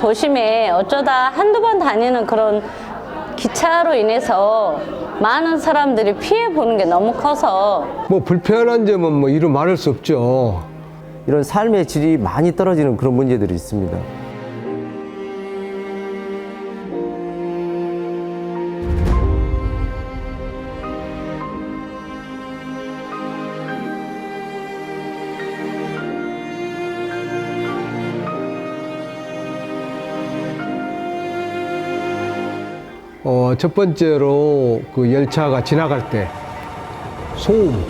도심에 어쩌다 한두 번 다니는 그런 기차로 인해서 많은 사람들이 피해 보는 게 너무 커서 뭐 불편한 점은 뭐 이루 말할 수 없죠. 이런 삶의 질이 많이 떨어지는 그런 문제들이 있습니다. 어, 첫 번째로 그 열차가 지나갈 때 소음,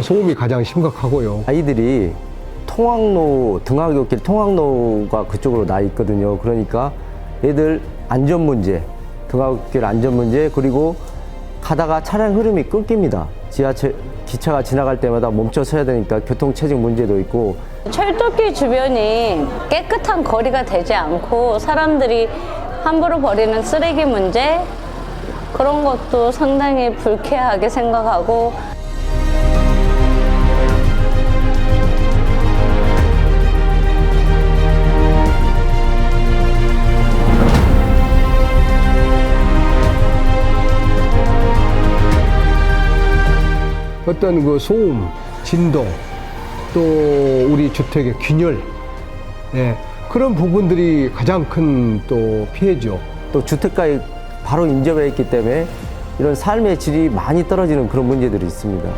소음이 가장 심각하고요. 아이들이 통학로 등하굣길 통학로가 그쪽으로 나 있거든요. 그러니까 애들 안전 문제, 등하굣길 안전 문제 그리고 가다가 차량 흐름이 끊깁니다. 지하철 기차가 지나갈 때마다 멈춰 서야 되니까 교통 체증 문제도 있고 철도길 주변이 깨끗한 거리가 되지 않고 사람들이 함부로 버리는 쓰레기 문제 그런 것도 상당히 불쾌하게 생각하고. 어떤 그 소음, 진동, 또 우리 주택의 균열, 예, 그런 부분들이 가장 큰 또 피해죠. 또 주택가에 바로 인접해 있기 때문에 이런 삶의 질이 많이 떨어지는 그런 문제들이 있습니다.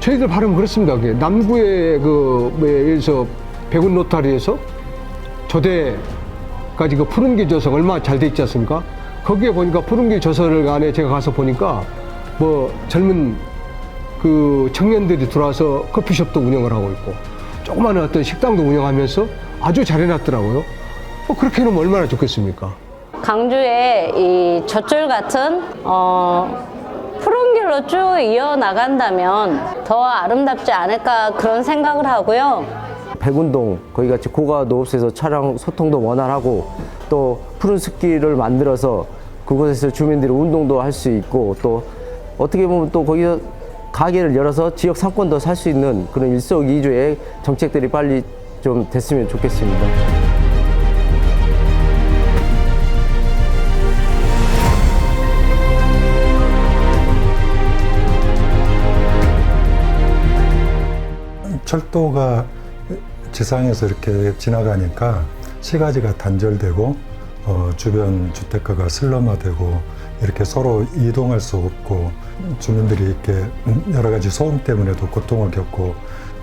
저희들 발음 그렇습니다. 그게 남구의 그, 뭐, 예를 들어서 백운 로타리에서 조대까지 그 푸른길 조성 얼마나 잘 돼 있지 않습니까? 거기에 보니까 푸른길 조설 안에 제가 가서 보니까 뭐 젊은 그 청년들이 들어와서 커피숍도 운영을 하고 있고 조그마한 어떤 식당도 운영하면서 아주 잘 해놨더라고요. 뭐 그렇게 해놓으면 얼마나 좋겠습니까? 강주의 이 젖줄 같은 어, 푸른 길로 쭉 이어 나간다면 더 아름답지 않을까 그런 생각을 하고요. 백운동 거기 같이 고가도 없애서 차량 소통도 원활하고 또 푸른 숲길을 만들어서 그곳에서 주민들이 운동도 할 수 있고 또 어떻게 보면 또 거기서 가게를 열어서 지역 상권도 살 수 있는 그런 일석이조의 정책들이 빨리 좀 됐으면 좋겠습니다. 철도가 지상에서 이렇게 지나가니까 시가지가 단절되고 어, 주변 주택가가 슬럼화되고 이렇게 서로 이동할 수 없고 주민들이 이렇게 여러 가지 소음 때문에도 고통을 겪고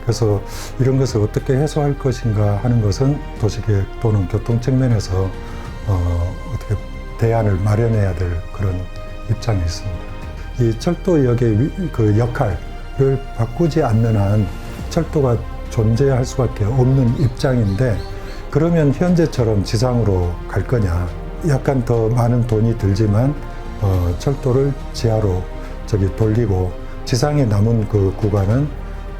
그래서 이런 것을 어떻게 해소할 것인가 하는 것은 도시계획 또는 교통 측면에서 어, 어떻게 대안을 마련해야 될 그런 입장이 있습니다. 이 철도역의 위- 그 역할을 바꾸지 않는 한 철도가 존재할 수밖에 없는 입장인데 그러면 현재처럼 지상으로 갈 거냐 약간 더 많은 돈이 들지만 어, 철도를 지하로 저기 돌리고 지상에 남은 그 구간은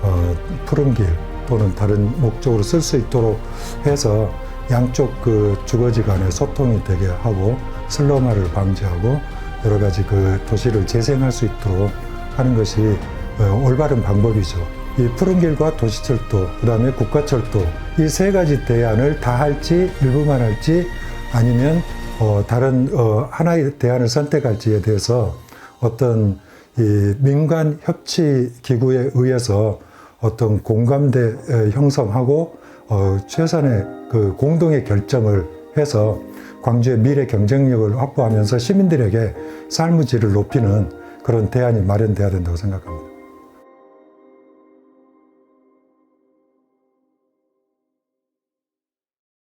어, 푸른 길 또는 다른 목적으로 쓸 수 있도록 해서 양쪽 그 주거지 간의 소통이 되게 하고 슬럼화를 방지하고 여러 가지 그 도시를 재생할 수 있도록 하는 것이 어, 올바른 방법이죠. 이 푸른 길과 도시철도, 그 다음에 국가철도, 이 세 가지 대안을 다 할지, 일부만 할지, 아니면, 어, 다른, 어, 하나의 대안을 선택할지에 대해서 어떤 이 민간 협치 기구에 의해서 어떤 공감대 에, 형성하고, 어, 최선의 그 공동의 결정을 해서 광주의 미래 경쟁력을 확보하면서 시민들에게 삶의 질을 높이는 그런 대안이 마련돼야 된다고 생각합니다.